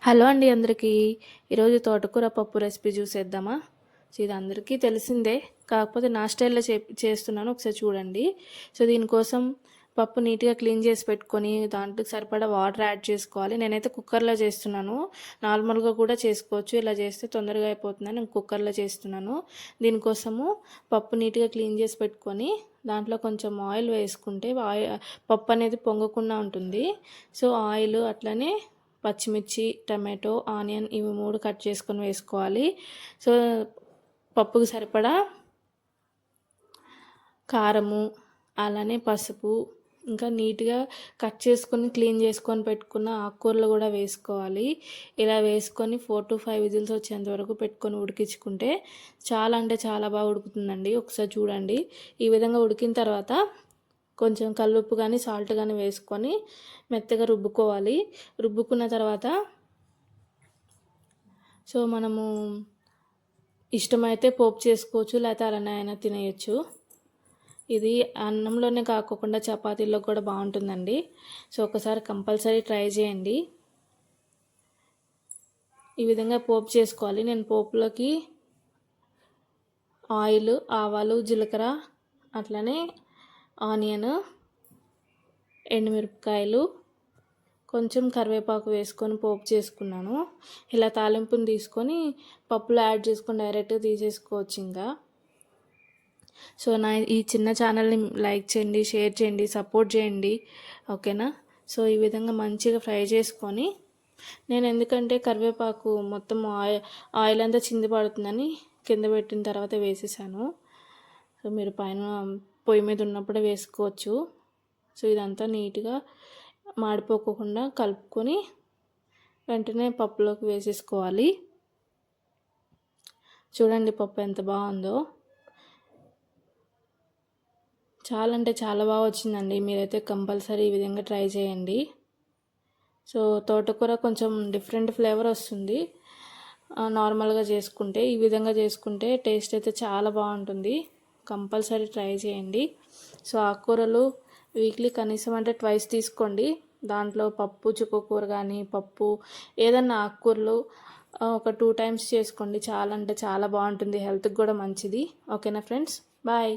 Hello అండి అందరికీ. ఈరోజు తోటకూర పప్పు రెసిపీ చూసేద్దామా? సో ఇది అందరికీ తెలిసిందే. కాకపోతే నా స్టైల్లో చే చేస్తున్నాను. ఒకసారి చూడండి. సో దీనికోసం పప్పు నీట్గా క్లీన్ చేసి పెట్టుకొని దాంట్లో సరిపడా వాటర్ యాడ్ చేసుకోవాలి. నేనైతే కుక్కర్లో చేస్తున్నాను. నార్మల్గా కూడా చేసుకోవచ్చు. ఇలా చేస్తే తొందరగా అయిపోతుందని నేను కుక్కర్లో చేస్తున్నాను. దీనికోసము పప్పు నీట్గా క్లీన్ చేసి పెట్టుకొని దాంట్లో కొంచెం ఆయిల్ వేసుకుంటే ఆయిల్ పప్పు అనేది పొంగకుండా ఉంటుంది. సో ఆయిల్ అట్లనే పచ్చిమిర్చి టమాటో ఆనియన్ ఇవి మూడు కట్ చేసుకొని వేసుకోవాలి. సో పప్పుకి సరిపడా కారము అలానే పసుపు ఇంకా నీట్గా కట్ చేసుకొని క్లీన్ చేసుకొని పెట్టుకున్న ఆకుకూరలు కూడా వేసుకోవాలి. ఇలా వేసుకొని ఫోర్ టు ఫైవ్ విజిల్స్ వచ్చేంత వరకు పెట్టుకొని ఉడికించుకుంటే చాలా అంటే చాలా బాగా ఉడుకుతుందండి. ఒకసారి చూడండి. ఈ విధంగా ఉడికిన తర్వాత కొంచెం కల్లుప్పు కానీ సాల్ట్ కానీ వేసుకొని మెత్తగా రుబ్బుకోవాలి. రుబ్బుకున్న తర్వాత సో మనము ఇష్టమైతే పోపు చేసుకోవచ్చు లేకపోతే అలానే అయినా తినేయచ్చు. ఇది అన్నంలోనే కాకుండా చపాతీల్లో కూడా బాగుంటుందండి. సో ఒకసారి కంపల్సరీ ట్రై చేయండి. ఈ విధంగా పోపు చేసుకోవాలి. నేను పోపులోకి ఆయిల్ ఆవాలు జీలకర్ర అట్లనే ఆనియన్ ఎండుమిరపకాయలు కొంచెం కరివేపాకు వేసుకొని పోపు చేసుకున్నాను. ఇలా తాలింపుని తీసుకొని పప్పులో యాడ్ చేసుకొని డైరెక్ట్గా తీసేసుకోవచ్చు ఇంకా. సో నా ఈ చిన్న ఛానల్ని లైక్ చేయండి షేర్ చేయండి సపోర్ట్ చేయండి. ఓకేనా? సో ఈ విధంగా మంచిగా ఫ్రై చేసుకొని నేను ఎందుకంటే కరివేపాకు మొత్తం ఆయిల్ ఆయిల్ అంతా చింది పడుతుందని కింద పెట్టిన తర్వాత వేసేసాను. సో మీరు పైన పొయ్యి మీద ఉన్నప్పుడే వేసుకోవచ్చు. సో ఇదంతా నీట్గా మాడిపోకుండా కలుపుకొని వెంటనే పప్పులోకి వేసేసుకోవాలి. చూడండి పప్పు ఎంత బాగుందో. చాలా అంటే చాలా బాగా వచ్చిందండి. మీరైతే కంపల్సరీ ఈ విధంగా ట్రై చేయండి. సో తోటకూర కొంచెం డిఫరెంట్ ఫ్లేవర్ వస్తుంది. నార్మల్గా చేసుకుంటే ఈ విధంగా చేసుకుంటే టేస్ట్ అయితే చాలా బాగుంటుంది. కంపల్సరీ ట్రై చేయండి. సో ఆకుకూరలు వీక్లీ కనీసం అంటే ట్వైస్ తీసుకోండి. దాంట్లో పప్పు చుక్కకూర కానీ పప్పు ఏదన్నా ఆకుకూరలు ఒక టూ టైమ్స్ చేసుకోండి. చాలా అంటే చాలా బాగుంటుంది. హెల్త్కి కూడా మంచిది. ఓకేనా ఫ్రెండ్స్? బాయ్.